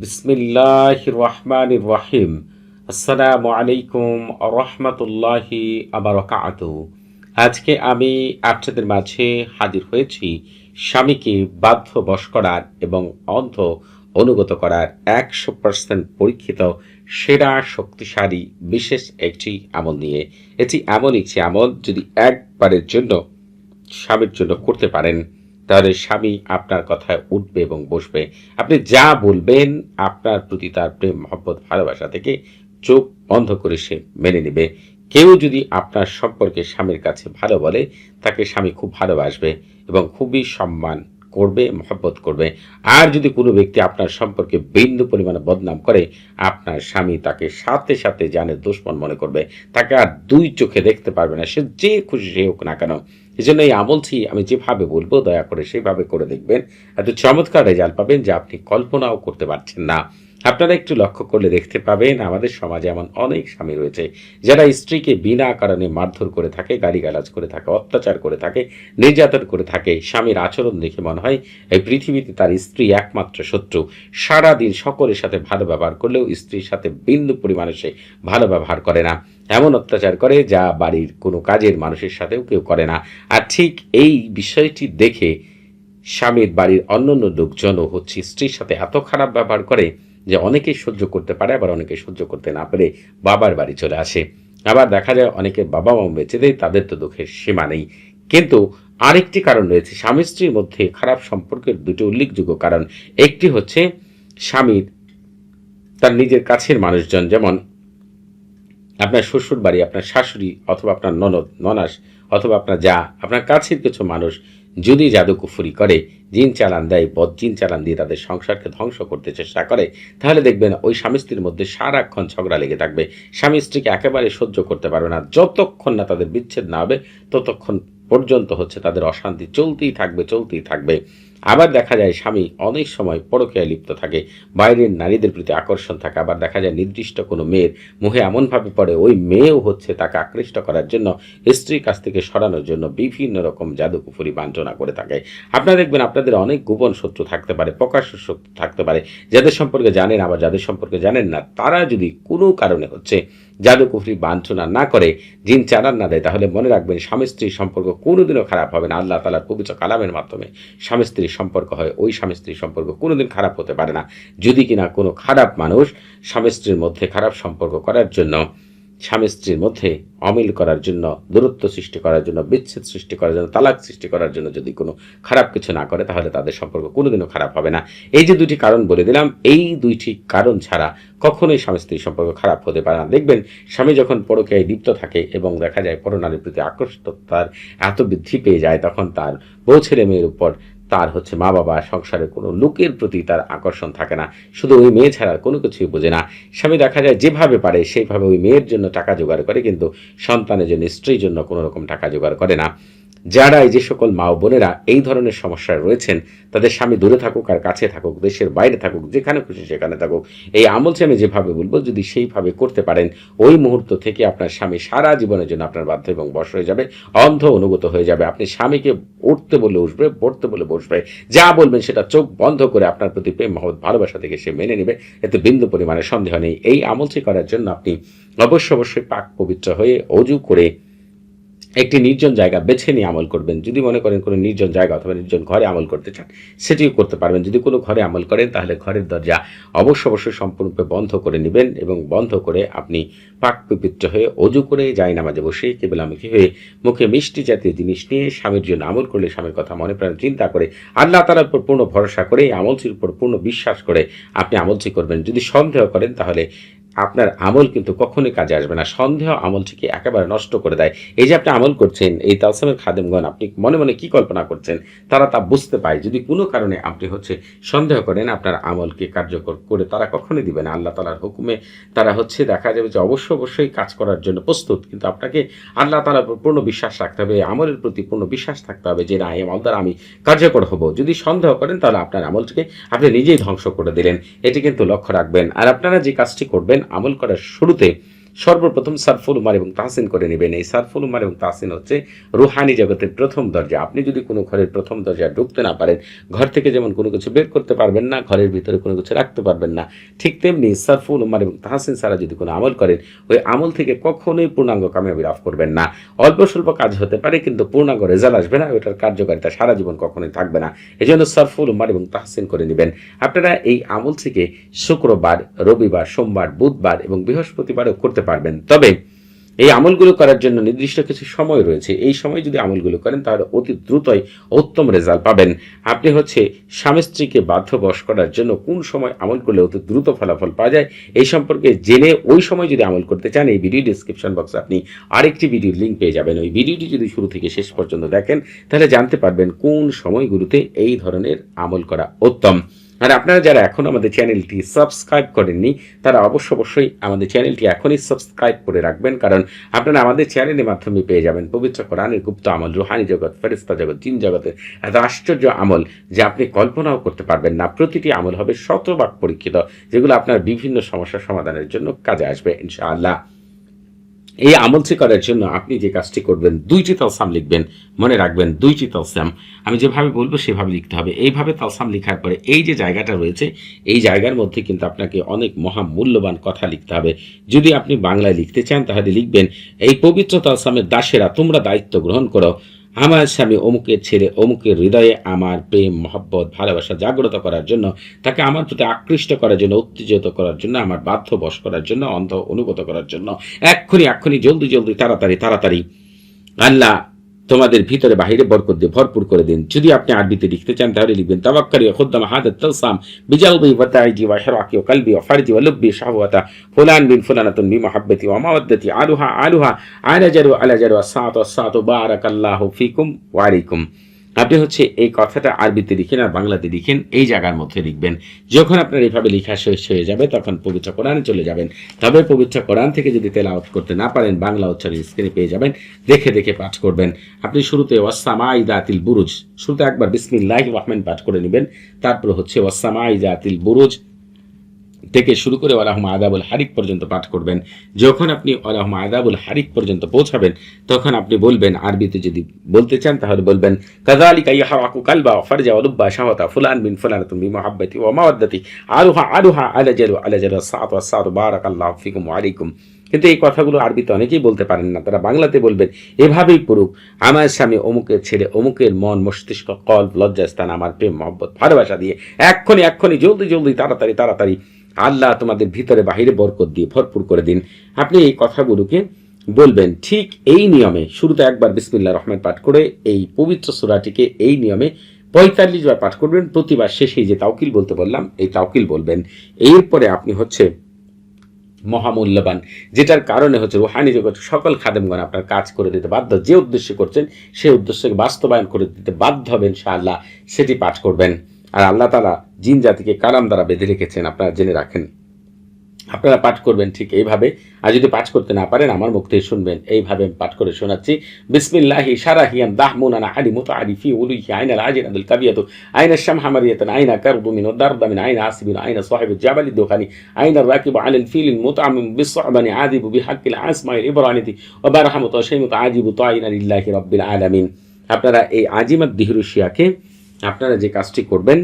বিসমিল্লাহ রহমান রহিম। আসসালামু আলাইকুম রহমতুল্লাহি আবরকাত আজকে আমি আপনাদের মাঝে হাজির হয়েছি স্বামীকে বাধ্য বশ করার এবং অন্ধ অনুগত করার একশো পার্সেন্ট পরীক্ষিত, সেরা, শক্তিশালী, বিশেষ একটি আমল নিয়ে। এটি এমন একটি আমল যদি একবারের জন্য, স্বামীর জন্য করতে পারেন। তাহলে স্বামী আপনার কথায় উঠবে এবং বসবে। আপনি যা বলবেন, আপনার প্রতি তার প্রেম, মহব্বত, ভালোবাসা থেকে চোখ বন্ধ করে সে মেনে নেবে। কেউ যদি আপনার সম্পর্কে স্বামীর কাছে ভালো বলে, তাকে স্বামী খুব ভালোবাসবে এবং খুবই সম্মান করবে, মহব্বত করবে। আর যদি কোনো ব্যক্তি আপনার সম্পর্কে বিন্দু পরিমাণে বদনাম করে, আপনার স্বামী তাকে সাথে সাথে জানে দুশ্মন মনে করবে। তাকে আর দুই চোখে দেখতে পারবে না, সে যে খুশি সে হোক না কেন। এই জন্য এই আমলছি আমি যেভাবে বলব, দয়া করে সেভাবে করে দেখবেন। এত চমৎকার রেজাল্ট পাবেন যে আপনি কল্পনাও করতে পারছেন না। আপনারা একটু লক্ষ্য করলে দেখতে পাবেন, আমাদের সমাজে এমন অনেক স্বামী রয়েছে যারা স্ত্রীকে বিনা কারণে মারধর করে থাকে, গালিগালাজ করে থাকে, অত্যাচার করে থাকে, নির্যাতন করে থাকে। স্বামীর আচরণ দেখে মনে হয় এই পৃথিবীতে তার স্ত্রী একমাত্র শত্রু। সারাদিন সকলের সাথে ভালো ব্যবহার করলেও স্ত্রীর সাথে বিন্দু পরিমাণে সে ভালো ব্যবহার করে না। এমন অত্যাচার করে যা বাড়ির কোনো কাজের মানুষের সাথেও কেউ করে না। আর ঠিক এই বিষয়টি দেখে স্বামীর বাড়ির অন্যান্য লোকজনও হচ্ছে স্ত্রীর সাথে এত খারাপ ব্যবহার করে যে অনেকেই সহ্য করতে পারে, আবার অনেকে সহ্য করতে না পেরে বাবার বাড়ি চলে আসে। আবার দেখা যায় অনেকে বাবা মা বেঁচে দেয়, তাদের তো দুঃখের সীমা নেই। কিন্তু আরেকটি কারণ রয়েছে, স্বামী স্ত্রীর মধ্যে খারাপ সম্পর্কের দুটি উল্লেখযোগ্য কারণ। একটি হচ্ছে স্বামীর তার নিজের কাছের মানুষজন, যেমন আপনার শ্বশুর বাড়ি আপনার শাশুড়ি অথবা আপনার ননদ, ননাস অথবা আপনার যা, আপনার কাছের কিছু মানুষ যদি জাদুকুফুরি করে, জিন চালান দেয়, বদ জিন চালান দিয়ে তাদের সংসারকে ধ্বংস করতে চেষ্টা করে, তাহলে দেখবেন ওই স্বামী স্ত্রীর মধ্যে সারাক্ষণ ঝগড়া লেগে থাকবে। স্বামী স্ত্রীকে একেবারে সহ্য করতে পারবে না। যতক্ষণ না তাদের বিচ্ছেদ না হবে, ততক্ষণ পর্যন্ত হচ্ছে তাদের অশান্তি চলতেই থাকবে চলতেই থাকবে। আবার দেখা যায় স্বামী অনেক সময় পরকীয়ায় লিপ্ত থাকে। বাইরের নারীদের প্রতি আকর্ষণ থাকে। আবার দেখা যায় নির্দিষ্ট কোনো মেয়ের মুখে এমনভাবে পড়ে, ওই মেয়েও হচ্ছে তাকে আকৃষ্ট করার জন্য স্ত্রীর কাছ থেকে সরানোর জন্য বিভিন্ন রকম জাদুকুফুরি বাঞ্ছনা করে থাকে। আপনারা দেখবেন আপনাদের অনেক গোপন শত্রু থাকতে পারে, প্রকাশ্য শত্রু থাকতে পারে, যাদের সম্পর্কে জানেন আবার যাদের সম্পর্কে জানেন না, তারা যদি কোনো কারণে হচ্ছে জাদুকুফরি বাঞ্ছনা না করে, জিন চালান না দেয়, তাহলে মনে রাখবেন স্বামী স্ত্রীর সম্পর্ক কোনোদিনও খারাপ হবে না। আল্লাহ তালার পবিত্র কালামের মাধ্যমে স্বামী স্ত্রীর সম্পর্ক হয়, ওই স্বামী স্ত্রীর সম্পর্ক কোনোদিন খারাপ হতে পারে না। যদি কিনা কোনো খারাপ মানুষ স্বামী স্ত্রীর মধ্যে খারাপ সম্পর্ক করার জন্য, স্বামী স্ত্রীর মধ্যে অমিল করার জন্য, দূরত্ব সৃষ্টি করার জন্য, বিচ্ছেদ সৃষ্টি করার জন্য, তালাক সৃষ্টি করার জন্য যদি কোনো খারাপ কিছু না করে, তাহলে তাদের সম্পর্ক কোনোদিনও খারাপ হবে না। এই যে দুটি কারণ বলে দিলাম, এই দুইটি কারণ ছাড়া কখনোই স্বামী স্ত্রীর সম্পর্ক খারাপ হতে পারে না। দেখবেন, স্বামী যখন পরকীয়ায় লিপ্ত থাকে এবং দেখা যায় পরনারীর প্রতি আকর্ষিত, তার এত বৃদ্ধি পেয়ে যায়, তখন তার বউ ছেলে মেয়ের উপর তার হচ্ছে মা বাবা সংসারে কোনো লোকের প্রতি তার আকর্ষণ থাকে না। শুধু ওই মেয়ে ছাড়া কোনো কিছুই বোঝে না। স্বামী দেখা যায় যেভাবে পারে সেইভাবে ওই মেয়ের জন্য টাকা জোগাড় করে, কিন্তু সন্তানের জন্য স্ত্রীর জন্য কোনো রকম টাকা জোগাড় করে না। যারা এই যে সকল মা বোনেরা এই ধরনের সমস্যায় রয়েছেন, তাদের স্বামী দূরে থাকুক আর কাছে থাকুক, দেশের বাইরে থাকুক, যেখানে খুশি সেখানে থাকুক, এই আমলটি আমি যেভাবে বলব, যদি সেইভাবে করতে পারেন, ওই মুহূর্ত থেকে আপনার স্বামী সারা জীবনের জন্য আপনার বাধ্য এবং বশ হয়ে যাবে, অন্ধ অনুগত হয়ে যাবে, আপনি স্বামীকে উঠতে বলে উঠবে, পড়তে বলে বসবে, যা বলবেন সেটা চোখ বন্ধ করে আপনার প্রতি প্রেম, মহৎ ভালোবাসা থেকে সে মেনে নেবে, এতে বিন্দু পরিমাণে সন্দেহ নেই। এই আমলটি করার জন্য আপনি অবশ্য অবশ্যই পাক পবিত্র হয়ে অজু করে একটি নির্জন জায়গা বেছে নিয়ে আমল করবেন। যদি মনে করেন কোনো নির্জন জায়গা অথবা নির্জন ঘরে আমল করতে চান, সেটিও করতে পারবেন। যদি কোনো ঘরে আমল করেন, তাহলে ঘরের দরজা অবশ্য অবশ্যই সম্পূর্ণরূপে বন্ধ করে নেবেন এবং বন্ধ করে আপনি পাক পবিত্র হয়ে অজু করে যাই নামাজে বসে কেবলামুখী হয়ে মুখে মিষ্টি জাতীয় জিনিস নিয়ে স্বামীর জন্য আমল করলে স্বামীর কথা মনে প্রাণ চিন্তা করে আল্লাহ তালার উপর পূর্ণ ভরসা করে, এই আমলটির উপর পূর্ণ বিশ্বাস করে আপনি আমলটি করবেন। যদি সন্দেহ করেন, তাহলে আপনার আমল কিন্তু কখনোই কাজে আসবে না। সন্দেহ আমলটিকে একেবারে নষ্ট করে দেয়। এই যে আপনি আমল করছেন, এই তালসামের খাদেমগণ আপনি মনে মনে কি কল্পনা করছেন? তারা তা বুঝতে পায়। যদি কোনো কারণে আপনি হচ্ছে সন্দেহ করেন আপনার আমলকে কার্যকর করে, তারা কখনোই দিবে না। আল্লাহ তালার হুকুমে তারা হচ্ছে দেখা যাবে যে অবশ্যই অবশ্যই কাজ করার জন্য প্রস্তুত। কিন্তু আপনাকে আল্লাহ তালার পূর্ণ বিশ্বাস রাখতে হবে, আমলের প্রতি পূর্ণ বিশ্বাস থাকতে হবে যে, না, এই আমল দ্বারা আমি কার্যকর হব। যদি সন্দেহ করেন, তাহলে আপনার আমলটিকে আপনি নিজেই ধ্বংস করে দিলেন। এটি কিন্তু লক্ষ্য রাখবেন। আর আপনারা যে কাজটি করবেন আমল করার শুরুতে সর্বপ্রথম সারফুল উমার এবং তাহসিন করে নেবেন। এই সারফুল উমার এবং তাহসিন হচ্ছে রুহানি জগতের প্রথম দরজা। আপনি যদি কোনো ঘরের প্রথম দরজা ঢুকতে না পারেন, ঘর থেকে যেমন কোনো কিছু বের করতে পারবেন না, ঘরের ভিতরে কোনো কিছু রাখতে পারবেন না, ঠিক তেমনি সারফুল উমার এবং তাহসিন সারা যদি কোনো আমল করেন, ওই আমল থেকে কখনোই পূর্ণাঙ্গ কামিয়াবি লাভ করবেন না। অল্প স্বল্প কাজ হতে পারে, কিন্তু পূর্ণাঙ্গ রেজাল্ট আসবে না ওটার কার্যকারিতা সারা জীবন কখনোই থাকবে না। এই জন্য সারফুল উমার এবং তাহসিন করে নেবেন। আপনারা এই আমল থেকে শুক্রবার, রবিবার, সোমবার, বুধবার এবং বৃহস্পতিবারও করতে পারবেন। তবে এই আমলগুলো করার জন্য নির্দিষ্ট কিছু সময় রয়েছে। এই সময় যদি আমলগুলো করেন, তাহলে অতি দ্রুতই উত্তম রেজাল্ট পাবেন। আপনি হচ্ছে স্বামী স্ত্রীকে বাধ্যবশ করার জন্য কোন সময় আমল করলে অতি দ্রুত ফলাফল পাওয়া যায়, এই সম্পর্কে জেনে ওই সময় যদি আমল করতে চান, এই ভিডিও ডিসক্রিপশন বক্সে আপনি আরেকটি ভিডিওর লিঙ্ক পেয়ে যাবেন। ওই ভিডিওটি যদি শুরু থেকে শেষ পর্যন্ত দেখেন, তাহলে জানতে পারবেন কোন সময়গুলোতে এই ধরনের আমল করা উত্তম। আর আপনারা যারা এখন আমাদের চ্যানেলটি সাবস্ক্রাইব করেননি, তারা অবশ্য অবশ্যই আমাদের চ্যানেলটি এখনই সাবস্ক্রাইব করে রাখবেন, কারণ আপনারা আমাদের চ্যানেলের মাধ্যমে পেয়ে যাবেন পবিত্র কোরআনের গুপ্ত আমল, রুহানি জগৎ ফেরিস্তা জগৎ, জিন জগতের এত আশ্চর্য আমল যে আপনি কল্পনাও করতে পারবেন না। প্রতিটি আমল হবে শতভাগ পরীক্ষিত, যেগুলো আপনার বিভিন্ন সমস্যার সমাধানের জন্য কাজে আসবে, ইনশাআল্লাহ। এই আমলটি করার জন্য আপনি যে কাজটি করবেন, দুইটি তালসাম লিখবেন, মনে রাখবেন দুইটি তালসাম। আমি যেভাবে বলব সেভাবে লিখতে হবে। এইভাবে তালসাম লেখার পরে এই যে জায়গাটা রয়েছে, এই জায়গার মধ্যে কিন্তু আপনাকে অনেক মহা মূল্যবান কথা লিখতে হবে। যদি আপনি বাংলায় লিখতে চান, তাহলে লিখবেন, এই পবিত্র তালসামের দাসেরা, তোমরা দায়িত্ব গ্রহণ করো। আমার স্বামী অমুকের ছেলে, অমুকের হৃদয়ে আমার প্রেম, মহব্বত, ভালোবাসা জাগ্রত করার জন্য, তাকে আমার প্রতি আকৃষ্ট করার জন্য, উত্তেজিত করার জন্য, আমার বাধ্য বশ করার জন্য, অন্ধ অনুগত করার জন্য, এক্ষুনি এক্ষুনি, জলদি জলদি, তাড়াতাড়ি তাড়াতাড়ি, আল্লাহ তোমাদের ভিতরে বাহিরে বরকত দিয়ে ভরপুর করে দিন। যদি আপনি আরবিতে লিখতে চান, তাহলে লিখবেন তাবাক্কারি খুদ্দাম হাদাত তালসাম বিজালবি ওয়া তাইজি ওয়া হিরাকি ওয়া কলবি ওয়া ফারজি ওয়া লুব্বি শাহওয়াতা ফুলান বিন ফুলানাতুন বি মুহাব্বতি ওয়া মাওয়াদ্দাতি আলুহা আলুহা আলাজারু আলাজারু আসাতু আসাতু বারাকাল্লাহু ফিকুম ওয়া আলাইকুম। আপনি হচ্ছে এই কথাটা আরবিতে লিখেন আর বাংলাতে লিখেন, এই জায়গার মধ্যে লিখবেন। যখন আপনার এইভাবে লেখা শেষ হয়ে যাবে, তখন পবিত্র কোরআনে চলে যাবেন। তবে পবিত্র কোরআন থেকে যদি তেলাওয়াত করতে না পারেন, বাংলা উচ্চারণ স্ক্রিনে পেয়ে যাবেন, দেখে দেখে পাঠ করবেন। আপনি শুরুতে ওয়াসামা ইদা আতিল বুরুজ, শুরুতে একবার বিসমিল্লাহ রহমান পাঠ করে নেবেন, তারপর হচ্ছে ওয়াসামা ইদা আতিল বুরুজ থেকে শুরু করে আলাহম আদাবুল হারিক পর্যন্ত পাঠ করবেন। যখন আপনি আলাহম আদাবুল হারিক পর্যন্ত পৌঁছাবেন, তখন আপনি বলবেন, আরবিতে যদি বলতে চান, তাহলে বলবেন কাজালিকা ইয়াহাওয়াকু কালবা ফারজা ওয়ালুব্বা শাহতা ফুলান বিন ফুলান তুমি মহাব্বতি ওয়া মাওয়াদ্দাতি আলুহা আলুহা আলাজারু আলাজারু সাত সাত বারাকাল্লাহু ফিকুম ওয়া আলাইকুম। কিন্তু এই কথাগুলো আরবিতে অনেকেই বলতে পারেন না। তারা বাংলাতে বলবেন, এভাবেই পড়ুক। আমার স্বামী অমুকের ছেড়ে অমুকের মন, মস্তিষ্ক, কল্প, লজ্জাস্থান, আমার প্রেম, মহব্বত, ভালোবাসা দিয়ে এক্ষুনি এক্ষুনি, জলদি জলদি, তাড়াতাড়ি তাড়াতাড়ি আল্লাহ তোমাদের ভিতরে বাহিরে বরকত দিয়ে ভরপুর করে দিন। আপনি এই কথাগুলোকে বলবেন, ঠিক এই নিয়মে, শুরুতে একবার বিসমিল্লা রহমান পাঠ করে এই পবিত্র সুরাটিকে এই নিয়মে পঁয়তাল্লিশ বার পাঠ করবেন, প্রতিবার শেষে যে তাওকিল বলতে বললাম, এই তাওকিল বলবেন। এরপরে আপনি হচ্ছে মহামূল্যবান, যেটার কারণে হচ্ছে রুহানি জগৎ সকল খাদেমগণ আপনার কাজ করে দিতে বাধ্য, যে উদ্দেশ্যে করছেন সেই উদ্দেশ্যকে বাস্তবায়ন করে দিতে বাধ্য হবেন আল্লাহ সেটি পাঠ করবেন। আর আল্লাহ তালা জিন জাতিকে কালাম দ্বারা বেঁধে রেখেছেন, আপনারা জেনে রাখেন। আপনারা পাঠ করবেন ঠিক এইভাবে। আর যদি পাঠ করতে না পারেন, আমার মুখ থেকে শুনবেন, এইভাবে পাঠ করে শোনাচ্ছি। বিসমিল্লাহি সারাহিয়ান দাহমুনানা আলি মুতো আরিফি উলুহি আইনা রাজিন আদুল কাবিয়াতু। আইনা শামহামারিয়াতান আইনা কারদুমিন দারদামিন আইনা আসিবিন, আইনা সাহিবুল জাবালি দোকানি আইনা রাকিব আলাল ফিলিল মুতামিম বিসসাবানি আদিবু বিহাক্কিল আসমাইল ইবরানিতি ওয়া বারহামতু শাইমুত আজিবু তাইনা লিল্লাহি রাব্বিল আলামিন। আপনারা এই আজিমাত দিহরুশিয়াকে আপনারা যে কাজটি করবেন,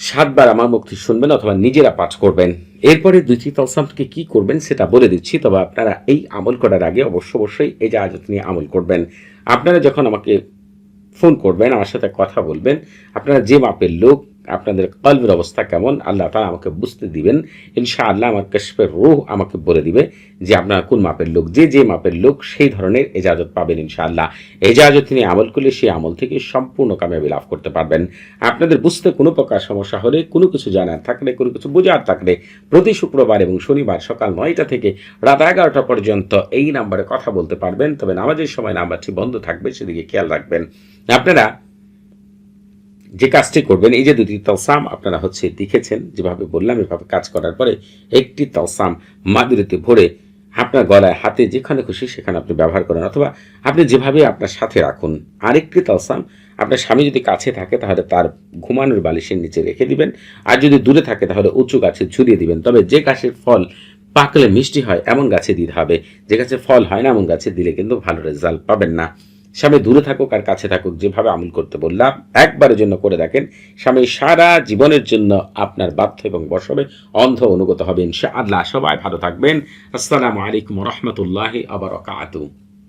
সাতবার আমার মুক্তি শুনবেন অথবা নিজেরা পাঠ করবেন। এরপরে দুইটি তলসামকে কি করবেন সেটা বলে দিচ্ছি, তবে আপনারা এই আমল করার আগে অবশ্য অবশ্যই এই জাহাজত নিয়ে আমল করবেন। আপনারা যখন আমাকে ফোন করবেন, আমার সাথে কথা বলবেন, আপনারা যে মাপের লোক আপনাদের কলবের অবস্থা কেমন? আল্লাহ তালা আমাকে বুঝতে দিবেন। ইনশা আল্লাহ আমার কশফের রুহ আমাকে বলে দিবে যে আপনারা কোন মাপের লোক? যে যে মাপের লোক, সেই ধরনের এজাজত পাবেন ইনশাআল্লাহ। এজাজত তিনি আমল করলে সেই আমল থেকে সম্পূর্ণ কামিয়াবি লাভ করতে পারবেন। আপনাদের বুঝতে কোনো প্রকার সমস্যা হলে, কোনো কিছু জানার থাকলে, কোনো কিছু বোঝার থাকলে প্রতি শুক্রবার এবং শনিবার সকাল নয়টা থেকে রাত এগারোটা পর্যন্ত এই নাম্বারে কথা বলতে পারবেন। তবে নামাজের সময় নাম্বারটি বন্ধ থাকবে, সেদিকে খেয়াল রাখবেন। আপনারা যে কাজটি করবেন, এই যে দুটি তলসাম আপনারা হচ্ছে লিখেছেন, যেভাবে বললাম, এভাবে কাজ করার পরে একটি তলসাম মাদুরিতে ভরে আপনার গলায়, হাতে যেখানে খুশি সেখানে আপনি ব্যবহার করেন। অথবা আপনি যেভাবে আপনার সাথে রাখুন। আরেকটি তলসাম, আপনার স্বামী যদি কাছে থাকে তাহলে তার ঘুমানোর বালিশের নিচে রেখে দিবেন। আর যদি দূরে থাকে তাহলে উঁচু গাছে ঝুরিয়ে দিবেন। তবে যে গাছের ফল পাকলে মিষ্টি হয়, এমন গাছে দিতে হবে। যে গাছে ফল হয় না, এমন গাছে দিলে কিন্তু ভালো রেজাল্ট পাবেন না। স্বামী দূরে থাকুক আর কাছে থাকুক, যেভাবে আমল করতে বললাম, একবারের জন্য করে দেখেন, স্বামী সারা জীবনের জন্য আপনার বাধ্য এবং বসবে অন্ধ অনুগত হবেন সে আল্লাহ সবাই ভালো থাকবেন। আসসালামু আলাইকুম রহমতুল্লাহ আবার